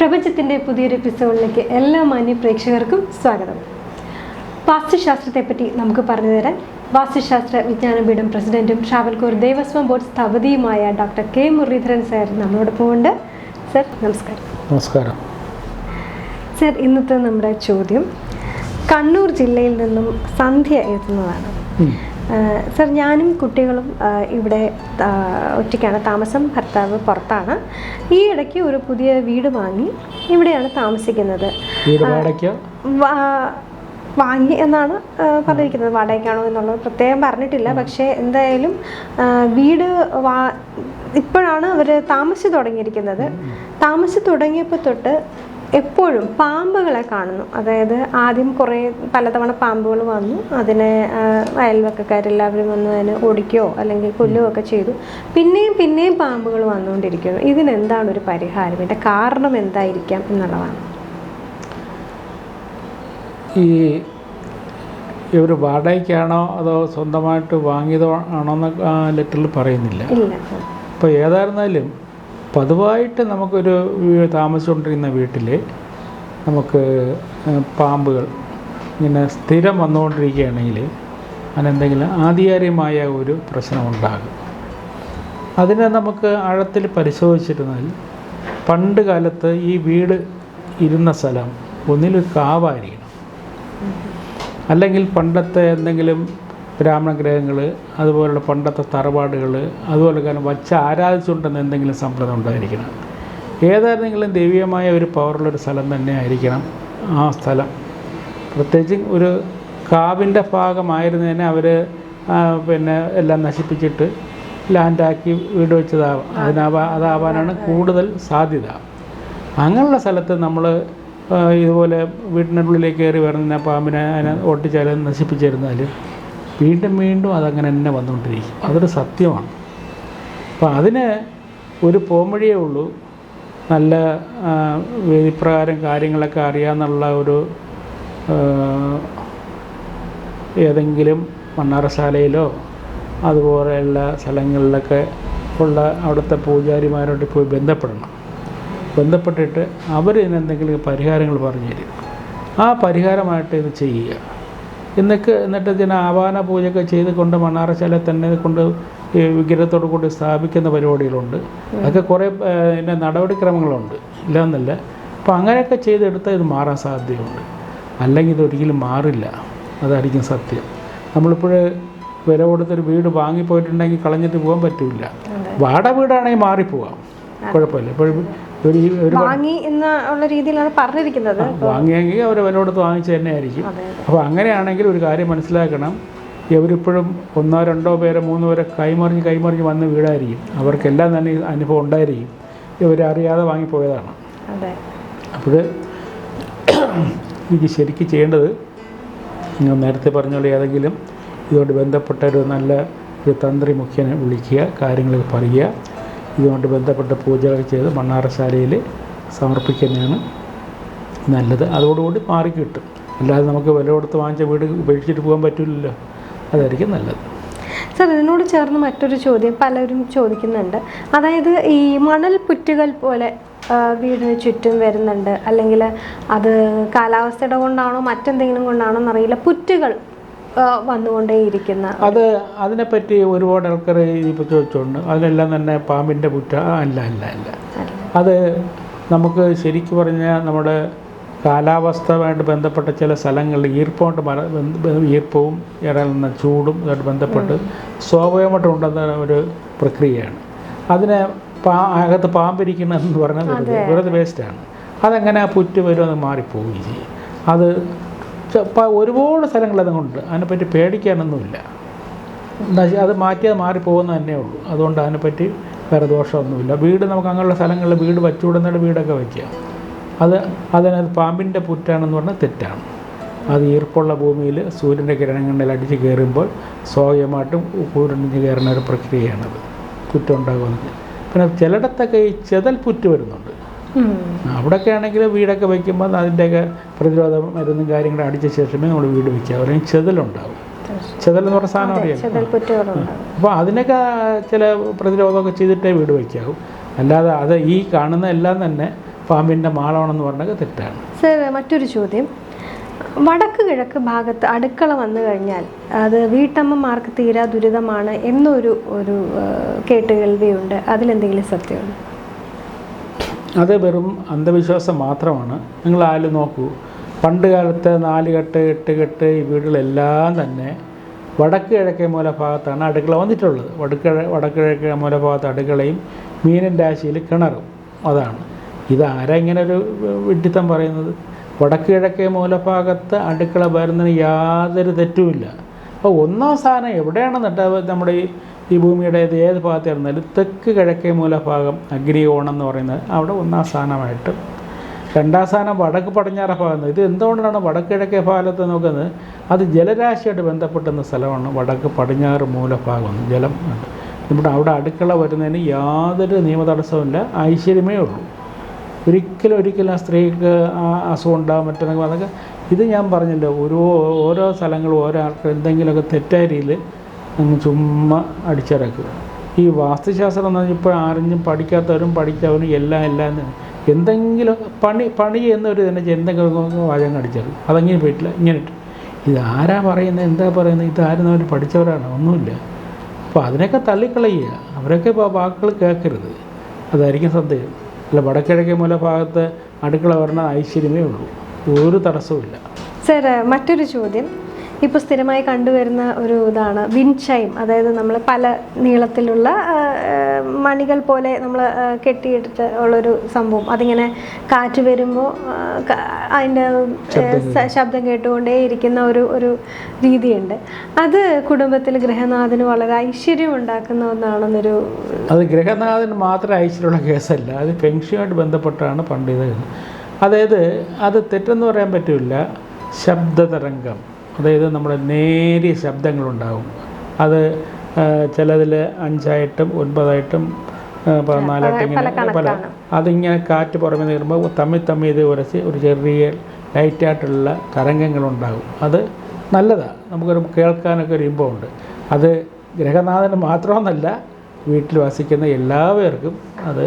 പ്രപഞ്ചത്തിന്റെ പുതിയൊരു എപ്പിസോഡിലേക്ക് എല്ലാ മാന്യ പ്രേക്ഷകർക്കും സ്വാഗതം. വാസ്തുശാസ്ത്രത്തെപ്പറ്റി നമുക്ക് പറഞ്ഞു തരാൻ വാസ്തുശാസ്ത്ര വിജ്ഞാനപീഠം പ്രസിഡന്റും ട്രാവൽകൂർ ദേവസ്വം ബോർഡ് സ്ഥപതിയുമായ ഡോക്ടർ കെ മുരളീധരൻ സാർ നമ്മളോടൊപ്പം ഉണ്ട്. സർ നമസ്കാരം. നമസ്കാരം. സർ ഇന്നത്തെ നമ്മുടെ ചോദ്യം കണ്ണൂർ ജില്ലയിൽ നിന്നും സന്ധ്യ എത്തുന്നതാണ്. സർ ഞാനും കുട്ടികളും ഇവിടെ ഒറ്റയ്ക്കാണ്. താമസം ഭർത്താവ് പുറത്താണ്. ഈ ഇടയ്ക്ക് ഒരു പുതിയ വീട് വാങ്ങി ഇവിടെയാണ് താമസിക്കുന്നത്. വാങ്ങി എന്നാണ് പറഞ്ഞിരിക്കുന്നത്. വാടകയ്ക്കാണോ എന്നുള്ളത് പ്രത്യേകം പറഞ്ഞിട്ടില്ല. പക്ഷേ എന്തായാലും വീട് വാ ഇപ്പോഴാണ് അവർ താമസിച്ച് തുടങ്ങിയിരിക്കുന്നത്. താമസിച്ച് തുടങ്ങിയപ്പോൾ തൊട്ട് എപ്പോഴും പാമ്പുകളെ കാണുന്നു. അതായത് ആദ്യം കുറേ പലതവണ പാമ്പുകൾ വന്നു. അതിനെ അയൽവക്കക്കാരെല്ലാവരും വന്ന് അതിനെ ഓടിക്കുകയോ അല്ലെങ്കിൽ കൊല്ലുകയോ ഒക്കെ ചെയ്തു. പിന്നെയും പിന്നെയും പാമ്പുകൾ വന്നുകൊണ്ടിരിക്കുന്നു. ഇതിനെന്താണ് ഒരു പരിഹാരം? ഇതിന്റെ കാരണം എന്തായിരിക്കാം എന്നുള്ളതാണ്. ഈ ഇവർ വാടകയ്ക്കാണോ അതോ സ്വന്തമായിട്ട് വാങ്ങിയതോ ആണോ എന്ന് ലെറ്ററിൽ പറയുന്നില്ല. ഇല്ല. അപ്പോൾ ഏതായിരുന്നാലും പതിവായിട്ട് നമുക്കൊരു താമസിച്ചുകൊണ്ടിരിക്കുന്ന വീട്ടിൽ നമുക്ക് പാമ്പുകൾ ഇങ്ങനെ സ്ഥിരം വന്നുകൊണ്ടിരിക്കുകയാണെങ്കിൽ അതിനെന്തെങ്കിലും ആധികാരികമായ ഒരു പ്രശ്നമുണ്ടാകും. അതിനെ നമുക്ക് ആഴത്തിൽ പരിശോധിച്ചിരുന്നാൽ പണ്ട് കാലത്ത് ഈ വീട് ഇരുന്ന സ്ഥലം ഒന്നിലൊരു കാവായിരിക്കണം അല്ലെങ്കിൽ പണ്ടത്തെ എന്തെങ്കിലും ബ്രാഹ്മണ ഗ്രഹങ്ങൾ അതുപോലുള്ള പണ്ടത്തെ തറവാടുകൾ അതുപോലെ കാരണം വച്ച് ആരാധിച്ചുകൊണ്ടെന്ന് എന്തെങ്കിലും സമ്പ്രദായം ഉണ്ടായിരിക്കണം. ഏതായിരുന്നെങ്കിലും ദൈവീയമായ ഒരു പവറുള്ളൊരു സ്ഥലം തന്നെ ആയിരിക്കണം ആ സ്ഥലം. പ്രത്യേകിച്ച് ഒരു കാവിന്റെ ഭാഗമായിരുന്നതിനെ അവർ പിന്നെ എല്ലാം നശിപ്പിച്ചിട്ട് ലാൻഡാക്കി വീട് വെച്ചതാവാം. അതിനാവാ അതാവാനാണ് കൂടുതൽ സാധ്യത. അങ്ങനെയുള്ള സ്ഥലത്ത് നമ്മൾ ഇതുപോലെ വീട്ടിനുള്ളിലേക്ക് കയറി വരുന്ന പാമ്പിനെ അതിനെ ഒട്ടിച്ചാലും നശിപ്പിച്ചിരുന്നാൽ വീണ്ടും വീണ്ടും അതങ്ങനെ തന്നെ വന്നുകൊണ്ടിരിക്കും. അതൊരു സത്യമാണ്. അപ്പോൾ അതിന് ഒരു പോംവഴിയേ ഉള്ളൂ. നല്ല വിധിപ്രകാരം കാര്യങ്ങളൊക്കെ അറിയാമെന്നുള്ള ഒരു ഏതെങ്കിലും മണ്ണാറശാലയിലോ അതുപോലെയുള്ള സ്ഥലങ്ങളിലൊക്കെ ഉള്ള അവിടുത്തെ പൂജാരിമാരോട് പോയി ബന്ധപ്പെടണം. ബന്ധപ്പെട്ടിട്ട് അവർ ഇതിനെന്തെങ്കിലും പരിഹാരങ്ങൾ പറഞ്ഞു തരും ആ പരിഹാരമായിട്ട് ഇത് ചെയ്യുക. എന്നൊക്കെ എന്നിട്ട് ഇതിന് ആവാന പൂജയൊക്കെ ചെയ്ത് കൊണ്ട് മണ്ണാറശാല തന്നെ കൊണ്ട് ഈ വിഗ്രഹത്തോട് കൂടി സ്ഥാപിക്കുന്ന പരിപാടികളുണ്ട്. അതൊക്കെ കുറേ പിന്നെ നടപടിക്രമങ്ങളുണ്ട് ഇല്ലയെന്നല്ല അപ്പോൾ അങ്ങനെയൊക്കെ ചെയ്തെടുത്താൽ ഇത് മാറാൻ സാധ്യതയുണ്ട്. അല്ലെങ്കിൽ ഇതൊരിക്കലും മാറില്ല. അതായിരിക്കും സത്യം. നമ്മളിപ്പോൾ വില കൊടുത്തൊരു വീട് വാങ്ങിപ്പോയിട്ടുണ്ടെങ്കിൽ കളഞ്ഞിട്ട് പോകാൻ പറ്റില്ല വാട വീടാണെങ്കിൽ മാറിപ്പോവാം. കുഴപ്പമില്ല. ഇപ്പോൾ ഒരു ഒരു വാങ്ങി എന്നുള്ള രീതിയിലാണ് പറഞ്ഞിരിക്കുന്നത്. വാങ്ങിയെങ്കിൽ അവർ അവനോട് വാങ്ങിച്ചു തന്നെ ആയിരിക്കും. അപ്പോൾ അങ്ങനെയാണെങ്കിൽ ഒരു കാര്യം മനസ്സിലാക്കണം. ഇവരിപ്പോഴും ഒന്നോ രണ്ടോ പേരോ മൂന്നോ പേരെ കൈമറിഞ്ഞ് കൈമറിഞ്ഞ് വന്ന് വീടായിരിക്കും അവർക്കെല്ലാം തന്നെ അനുഭവം ഉണ്ടായിരിക്കും. ഇവരറിയാതെ വാങ്ങിപ്പോയതാണ് അപ്പോൾ ഇത് ശരിക്കും ചെയ്യേണ്ടത് നിങ്ങൾ നേരത്തെ പറഞ്ഞ പോലെ ഏതെങ്കിലും ഇതുകൊണ്ട് ബന്ധപ്പെട്ട ഒരു നല്ല ഒരു തന്ത്രി മുഖ്യനെ വിളിക്കുക കാര്യങ്ങൾ പറയുക. ഇതുകൊണ്ട് ബന്ധപ്പെട്ട പൂജകൾ ചെയ്ത് മണ്ണാറശാലയിൽ സമർപ്പിക്കുന്നതാണ് നല്ലത്. അതോടുകൂടി മാറി കിട്ടും. അല്ലാതെ നമുക്ക് വില കൊടുത്ത് വാങ്ങിച്ച വീട് ഉപേക്ഷിച്ചിട്ട് പോകാൻ പറ്റില്ലല്ലോ അതായിരിക്കും നല്ലത്. സർ ഇതിനോട് ചേർന്ന് മറ്റൊരു ചോദ്യം പലരും ചോദിക്കുന്നുണ്ട്. അതായത് ഈ മണൽ പുറ്റുകൾ പോലെ വീടിന് ചുറ്റും വരുന്നുണ്ട്. അല്ലെങ്കിൽ അത് കാലാവസ്ഥയുടെ കൊണ്ടാണോ മറ്റെന്തെങ്കിലും കൊണ്ടാണോ എന്നറിയില്ല. പുറ്റുകൾ വന്നുകൊണ്ടേയിരിക്കുന്ന അത് അതിനെപ്പറ്റി ഒരുപാട് ആൾക്കാർ ഇപ്പോൾ ചോദിച്ചുകൊണ്ട് അതിനെല്ലാം തന്നെ പാമ്പിന്റെ പുറ്റ ആ, അല്ല അല്ല അല്ല. അത് നമുക്ക് ശരിക്കും പറഞ്ഞാൽ നമ്മുടെ കാലാവസ്ഥയുമായിട്ട് ബന്ധപ്പെട്ട ചില സ്ഥലങ്ങളിൽ ഈർപ്പമായിട്ട് മര ഈർപ്പവും ഇടയുന്ന ചൂടും ഇതായിട്ട് ബന്ധപ്പെട്ട് സ്വാഭാവികമായിട്ട് ഉണ്ടെന്ന ഒരു പ്രക്രിയയാണ്. അതിനെ പാ അകത്ത് പാമ്പിരിക്കണമെന്ന് പറഞ്ഞാൽ വെറുതെ വേസ്റ്റാണ് അതെങ്ങനെ ആ പുറ്റ് വരും അത് മാറിപ്പോവുകയും ചെയ്യും. അത് ഒരുപാട് സ്ഥലങ്ങൾ അതുകൊണ്ട് അതിനെപ്പറ്റി പേടിക്കാനൊന്നുമില്ല. അത് മാറ്റിയത് മാറിപ്പോകുന്ന തന്നെ ഉള്ളൂ. അതുകൊണ്ട് അതിനെപ്പറ്റി വേറെ ദോഷമൊന്നുമില്ല. വീട് നമുക്ക് അങ്ങനെയുള്ള സ്ഥലങ്ങളിൽ വീട് വച്ചുവിടുന്നതിന്റെ വീടൊക്കെ വയ്ക്കാം. അത് അതിനകത്ത് പാമ്പിന്റെ പുറ്റാണെന്ന് പറഞ്ഞാൽ തെറ്റാണ്. അത് ഈർപ്പുള്ള ഭൂമിയിൽ സൂര്യന്റെ കിരണങ്ങളിൽ അടിച്ച് കയറുമ്പോൾ സ്വാഭാവികമായിട്ടും കൂരണിഞ്ഞ് കയറുന്ന ഒരു പ്രക്രിയയാണത്. പുറ്റുണ്ടാകുമെന്ന് പിന്നെ ചിലയിടത്തൊക്കെ ഈ ചെതൽ പുറ്റ് വരുന്നുണ്ട്. അവിടെയൊക്കെ ആണെങ്കിൽ വീടൊക്കെ വയ്ക്കുമ്പോൾ അതിന്റെയൊക്കെ പ്രതിരോധ മരുന്നും കാര്യങ്ങളും അടിച്ച ശേഷമേ നമ്മൾ വീട് വയ്ക്കുക. അല്ലെങ്കിൽ ചെതലുണ്ടാവും. ചെതൽ എന്ന് പറഞ്ഞ സാധനം അറിയാം അപ്പോൾ അതിനൊക്കെ ചില പ്രതിരോധമൊക്കെ ചെയ്തിട്ടേ വീട് വയ്ക്കാവൂ. അല്ലാതെ അത് ഈ കാണുന്ന എല്ലാം തന്നെ പാമ്പിന്റെ മാളമാണെന്ന് പറഞ്ഞാൽ തെറ്റാണ്. സർ മറ്റൊരു ചോദ്യം. വടക്ക് കിഴക്ക് ഭാഗത്ത് അടുക്കള വന്നു കഴിഞ്ഞാൽ അത് വീട്ടമ്മമാർക്ക് തീരാ ദുരിതമാണ് എന്നൊരു ഒരു കേട്ടുകേൾവിയുണ്ട്. അതിലെന്തെങ്കിലും സത്യമുണ്ട്? അത് വെറും അന്ധവിശ്വാസം മാത്രമാണ്. നിങ്ങൾ ആരും നോക്കൂ പണ്ട് കാലത്ത് നാല് കെട്ട് എട്ട് കെട്ട് ഈ വീടുകളെല്ലാം തന്നെ വടക്ക് കിഴക്കേ മൂല ഭാഗത്താണ് അടുക്കള വന്നിട്ടുള്ളത്. വടക്ക് വടക്ക് കിഴക്കേ മൂല ഭാഗത്ത് അടുക്കളയും മീനിന്റെ ആശയിൽ കിണറും അതാണ്. ഇതാരാ ഇങ്ങനെ ഒരു വിഡ്ഢിത്തം പറയുന്നത്? വടക്ക് കിഴക്കേ മൂലഭാഗത്ത് അടുക്കള വരുന്നതിന് യാതൊരു തെറ്റുമില്ല. അപ്പോൾ ഒന്നാം സ്ഥാനം എവിടെയാണെന്നിട്ട് നമ്മുടെ ഈ ഈ ഭൂമിയുടെ ഏത് ഭാഗത്തായിരുന്നാലും തെക്ക് കിഴക്കേ മൂലഭാഗം അഗ്നിയോണം എന്ന് പറയുന്നത് അവിടെ ഒന്നാം സ്ഥാനമായിട്ട്. രണ്ടാം സ്ഥാനം വടക്ക് പടിഞ്ഞാറ ഭാഗം. ഇത് എന്തുകൊണ്ടാണ് വടക്ക് കിഴക്കേ ഭാഗത്ത് നോക്കുന്നത്? അത് ജലരാശിയായിട്ട് ബന്ധപ്പെട്ടുന്ന സ്ഥലമാണ് വടക്ക് പടിഞ്ഞാറ് മൂലഭാഗം ജലം. നമ്മുടെ അവിടെ അടുക്കള വരുന്നതിന് യാതൊരു നിയമ തടസ്സവുമില്ല ഐശ്വര്യമേ ഉള്ളൂ. ഒരിക്കലും ഒരിക്കലും ആ സ്ത്രീക്ക് ആ അസുഖം ഉണ്ടാകും പറ്റുന്ന അതൊക്കെ ഇത് ഞാൻ പറഞ്ഞല്ലോ ഓരോ ഓരോ സ്ഥലങ്ങളും ഓരോ ആൾക്ക് എന്തെങ്കിലുമൊക്കെ തെറ്റായ രീതിയിൽ അങ്ങ് ചുമ്മാ അടിച്ചിറക്കുക ഈ വാസ്തുശാസ്ത്രം എന്ന് പറഞ്ഞാൽ ഇപ്പോൾ അറിഞ്ഞും പഠിക്കാത്തവരും പഠിച്ചവരും എല്ലാം എല്ലാം എന്തെങ്കിലും പണി പണി എന്നൊരു തന്നെ എന്തെങ്കിലും വാചകം അടിച്ചത് അതങ്ങനെ പോയിട്ടില്ല? ഇങ്ങനെ ഇട്ടു. ഇത് ആരാ പറയുന്നത്? എന്താ പറയുന്നത്? ഇതാരും അവർ പഠിച്ചവരാണ്. ഒന്നുമില്ല. അപ്പോൾ അതിനൊക്കെ തള്ളിക്കളയുക. അവരൊക്കെ ഇപ്പോൾ വാക്കുകൾ കേൾക്കരുത്. അതായിരിക്കും സന്ദേഹം. അല്ല വടക്കിഴക്കേ മൂല ഭാഗത്ത് അടുക്കള വരണ ഐശ്വര്യമേ ഉള്ളൂ. ഒരു തടസ്സവുമില്ല സാർ മറ്റൊരു ചോദ്യം. ഇപ്പോൾ സ്ഥിരമായി കണ്ടുവരുന്ന ഒരു ഇതാണ് വിൻചൈം. അതായത് നമ്മൾ പല നീളത്തിലുള്ള മണികൾ പോലെ നമ്മൾ കെട്ടിയിട്ട് ഉള്ളൊരു സംഭവം. അതിങ്ങനെ കാറ്റ് വരുമ്പോൾ അതിന്റെ ശബ്ദം കേട്ടുകൊണ്ടേ ഇരിക്കുന്ന ഒരു ഒരു രീതിയുണ്ട്. അത് കുടുംബത്തിൽ ഗൃഹനാഥന് വളരെ ഐശ്വര്യം ഉണ്ടാക്കുന്ന ഒന്നാണെന്നൊരു അത് ഗ്രഹനാഥന് മാത്രം ഐശ്വര്യമുള്ള കേസല്ല. അത് പെൻഷനുമായിട്ട് ബന്ധപ്പെട്ടാണ് പണ്ട് ഇത് അതായത് അത് തെറ്റെന്ന് പറയാൻ പറ്റില്ല. ശബ്ദതരംഗം. അതായത് നമ്മുടെ നേരിയ ശബ്ദങ്ങളുണ്ടാവും. അത് ചിലതിൽ അഞ്ചായിട്ടും ഒൻപതായിട്ടും പതിനാലായിട്ടും ഇങ്ങനെ പല അതിങ്ങനെ കാറ്റ് പുറമെ നീറുമ്പോൾ തമ്മിൽ തമ്മിൽ ഇത് ഉരച്ച് ഒരു ചെറിയ ലൈറ്റായിട്ടുള്ള തരംഗങ്ങളുണ്ടാകും. അത് നല്ലതാണ് നമുക്കൊരു കേൾക്കാനൊക്കെ ഒരു ഇമ്പമുണ്ട് അത് ഗ്രഹനാഥന് മാത്രമെന്നല്ല വീട്ടിൽ വസിക്കുന്ന എല്ലാവർക്കും അത്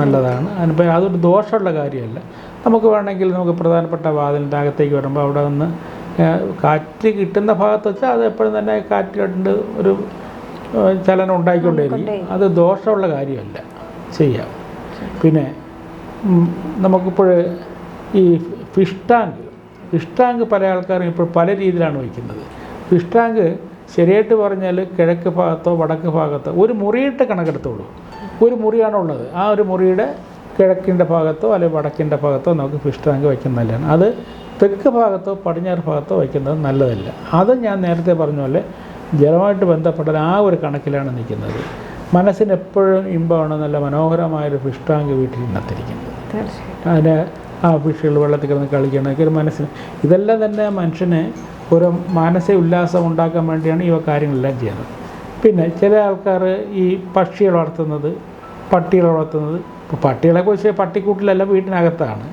നല്ലതാണ്. അതിനിപ്പോൾ അതൊരു ദോഷമുള്ള കാര്യമല്ല. നമുക്ക് വേണമെങ്കിൽ നമുക്ക് പ്രധാനപ്പെട്ട വാതിലിന്റെ അകത്തേക്ക് വരുമ്പോൾ അവിടെ നിന്ന് കാറ്റ് കിട്ടുന്ന ഭാഗത്ത് വെച്ചാൽ അത് എപ്പോഴും തന്നെ കാറ്റ് കണ്ട് ഒരു ചലനം ഉണ്ടായിക്കൊണ്ടേയിരിക്കും. അത് ദോഷമുള്ള കാര്യമല്ല. ചെയ്യാം. പിന്നെ നമുക്കിപ്പോൾ ഈ ഫിഷ് ടാങ്ക് ഫിഷ് ടാങ്ക് പല ആൾക്കാരും ഇപ്പോൾ പല രീതിയിലാണ് വയ്ക്കുന്നത്. ഫിഷ് ടാങ്ക് ശരിയായിട്ട് പറഞ്ഞാൽ കിഴക്ക് ഭാഗത്തോ വടക്ക് ഭാഗത്തോ ഒരു മുറിയിട്ട് കണക്കെടുത്തോളൂ. ഒരു മുറിയാണുള്ളത്. ആ ഒരു മുറിയുടെ കിഴക്കിന്റെ ഭാഗത്തോ അല്ലെങ്കിൽ വടക്കിന്റെ ഭാഗത്തോ നമുക്ക് ഫിഷ് ടാങ്ക് വയ്ക്കുന്നത് നല്ലതാണ് അത് തെക്ക് ഭാഗത്തോ പടിഞ്ഞാറ് ഭാഗത്തോ വയ്ക്കുന്നത് നല്ലതല്ല. അത് ഞാൻ നേരത്തെ പറഞ്ഞ പോലെ ജലമായിട്ട് ബന്ധപ്പെട്ട ആ ഒരു കണക്കിലാണ് നിൽക്കുന്നത്. മനസ്സിന് എപ്പോഴും ഇമ്പമാണ് നല്ല മനോഹരമായൊരു ഫിഷ് ടാങ്ക് വീട്ടിൽ തീർച്ചയായിട്ടും. അതിന് ആ ഫിഷുകൾ വെള്ളത്തിൽ കിടന്ന് കളിക്കണം ഒരു മനസ്സിന് ഇതെല്ലാം തന്നെ മനുഷ്യന് ഒരു മാനസിക ഉല്ലാസം ഉണ്ടാക്കാൻ വേണ്ടിയാണ് ഇവ കാര്യങ്ങളെല്ലാം ചെയ്യുന്നത്. പിന്നെ ചില ആൾക്കാർ ഈ പക്ഷികൾ വളർത്തുന്നത് പട്ടികൾ വളർത്തുന്നത് പട്ടികളെ കുറിച്ച് പട്ടിക്കൂട്ടിലല്ല വീട്ടിനകത്താണ്.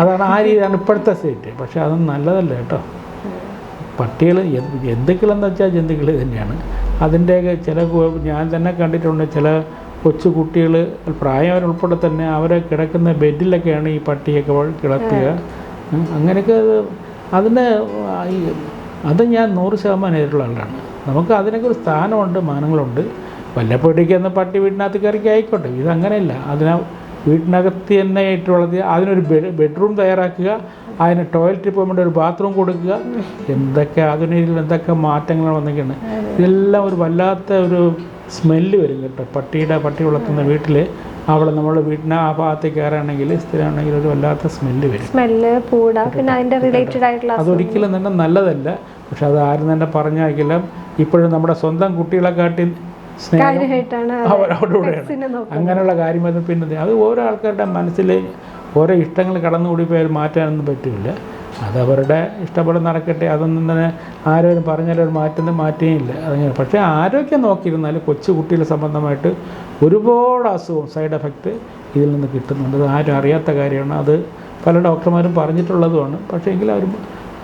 അതാണ് ആ രീതിയാണ് ഇപ്പോഴത്തെ സ്റ്റേറ്റ് പക്ഷെ അതൊന്നും നല്ലതല്ല കേട്ടോ. പട്ടികൾ ജന്തുക്കളെന്ന് വെച്ചാൽ ജന്തുക്കൾ തന്നെയാണ്. അതിന്റെയൊക്കെ ചില ഞാൻ തന്നെ കണ്ടിട്ടുണ്ട് ചില കൊച്ചു കുട്ടികൾ പ്രായവരുൾപ്പെടെ തന്നെ അവരെ കിടക്കുന്ന ബെഡിലൊക്കെയാണ് ഈ പട്ടിയൊക്കെ കിടത്തുക. അങ്ങനെയൊക്കെ അതിന് അത് ഞാൻ നൂറ് ശതമാനം എതിരുള്ള ആളാണ്. നമുക്ക് അതിനൊക്കെ ഒരു സ്ഥാനമുണ്ട് മാനങ്ങളുണ്ട്. വല്ലപ്പോഴേക്കൊന്ന് പട്ടി വീടിനകത്ത് കയറി ആയിക്കോട്ടെ ഇതങ്ങനെയല്ല അതിനെ വീട്ടിനകത്ത് തന്നെ ആയിട്ടുള്ളത് അതിനൊരു ബെഡ് ബെഡ്റൂം തയ്യാറാക്കുക അതിന് ടോയ്ലറ്റിൽ പോകുമ്പോൾ ഒരു ബാത്റൂം കൊടുക്കുക. എന്തൊക്കെ ആധുനികയിൽ എന്തൊക്കെ മാറ്റങ്ങൾ വന്നിരിക്കുന്നത്. ഇതെല്ലാം ഒരു വല്ലാത്ത ഒരു സ്മെല്ല് വരും കേട്ടോ. പട്ടിയുടെ പട്ടി വളർത്തുന്ന വീട്ടിൽ അവിടെ നമ്മൾ വീട്ടിന് ആ ഭാഗത്തേക്ക് കയറുകയാണെങ്കിൽ സ്ഥിരമാണെങ്കിൽ ഒരു വല്ലാത്ത സ്മെല്ല് വരും. സ്മെല്ല് പൂട പിന്നെ റിലേറ്റഡ് ആയിട്ടുള്ള അതൊരിക്കലും തന്നെ നല്ലതല്ല. പക്ഷെ അത് ആരും തന്നെ പറഞ്ഞാൽ ഇപ്പോഴും നമ്മുടെ സ്വന്തം കുട്ടികളെക്കാട്ടി അങ്ങനെയുള്ള കാര്യം അത് പിന്നെ അത് ഓരോ ആൾക്കാരുടെ മനസ്സിൽ ഓരോ ഇഷ്ടങ്ങൾ കടന്നുകൂടി പോയാൽ മാറ്റാനൊന്നും പറ്റില്ല. അതവരുടെ ഇഷ്ടപ്പെടും നടക്കട്ടെ അതൊന്നും തന്നെ ആരോരും പറഞ്ഞാലും അവർ മാറ്റുന്ന മാറ്റുകയില്ല. അതങ്ങനെ പക്ഷേ ആരോഗ്യം നോക്കിയിരുന്നാൽ കൊച്ചു കുട്ടികളെ സംബന്ധമായിട്ട് ഒരുപാട് അസുഖം സൈഡ് എഫക്റ്റ് ഇതിൽ നിന്ന് കിട്ടുന്നുണ്ട്. അത് ആരും അറിയാത്ത കാര്യമാണ്. അത് പല ഡോക്ടർമാരും പറഞ്ഞിട്ടുള്ളതുമാണ്. പക്ഷേ എങ്കിലും അവരും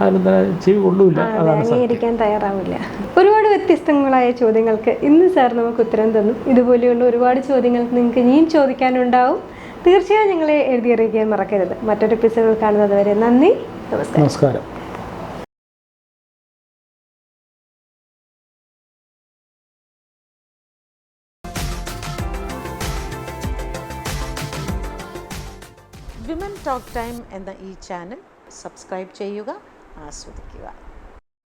അതിലും തന്നെ ചെവി കൊള്ളൂല അതാണ് തയ്യാറാവില്ല. ഒരുപാട് വ്യത്യസ്തങ്ങളായ ചോദ്യങ്ങൾക്ക് ഇന്ന് സാർ നമുക്ക് ഉത്തരം തന്നു. ഇതുപോലെയുള്ള ഒരുപാട് ചോദ്യങ്ങൾ നിങ്ങൾക്ക് ഇനിയും ചോദിക്കാനുണ്ടാവും. തീർച്ചയായും ഞങ്ങളെ എഴുതിയറിയിക്കാൻ മറക്കരുത്. മറ്റൊരു എപ്പിസോഡ് കാണുന്നത് വരെ നന്ദി നമസ്കാരം. വിമൻ ടോക്ക് ടൈം എന്ന ഈ ചാനൽ സബ്സ്ക്രൈബ് ചെയ്യുക. あする時は。